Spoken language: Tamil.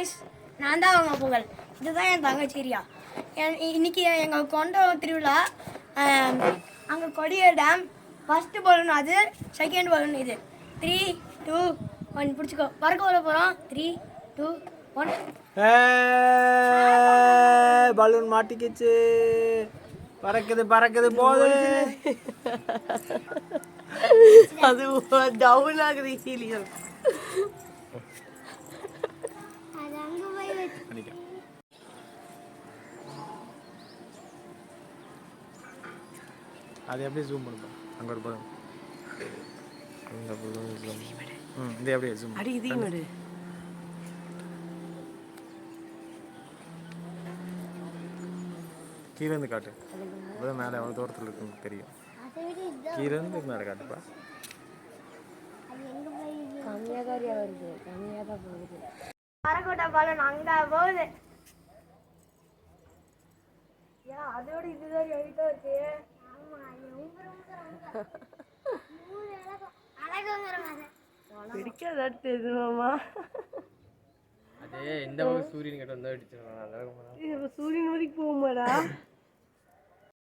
காய்ஸ் நான் தான் அவங்க புகழ் இதுதான் என் தங்கச்சிரியா என் இன்னைக்கு எங்கள் கொண்டம் திருவிழா அங்கே கொடிய டேம் ஃபஸ்ட்டு பலூன் அது செகண்ட் பலூன் இது. த்ரீ டூ ஒன் பிடிச்சிக்கோ. பறக்க வர போகிறோம் த்ரீ டூ ஒன் பலூன் மாட்டிக்கிச்சு. பறக்குது பறக்குது போகுது. அது டவுன் ஆகுது ஹீலியம் அது எப்படி ஜூம் பண்ணுவோம் அங்கே ஒரு பலூன் அந்த ஜூம் ம் இது அப்படியே ஜூம் அடி இதையும் எடு. கீழே இருந்து காட்டு. அப்பதான் மேலே எவ்வளோ தூரத்தில் இருக்குன்னு தெரியும். கீழே இருந்து மேலே காட்டுப்பா. கம்மியாக தான் வருது. கம்மியாக தான் போகுது. பறக்கோட்டை பலூன் அங்கே போகுது. ஏன் அதோட இதுதான் ஹைட்டாக இருக்கு. பிடிக்காத தெரியுமாமா அதே பக்கம் சூரியன் கிட்ட வந்தா இது சூரியன் வரைக்கும் போகுமாடா?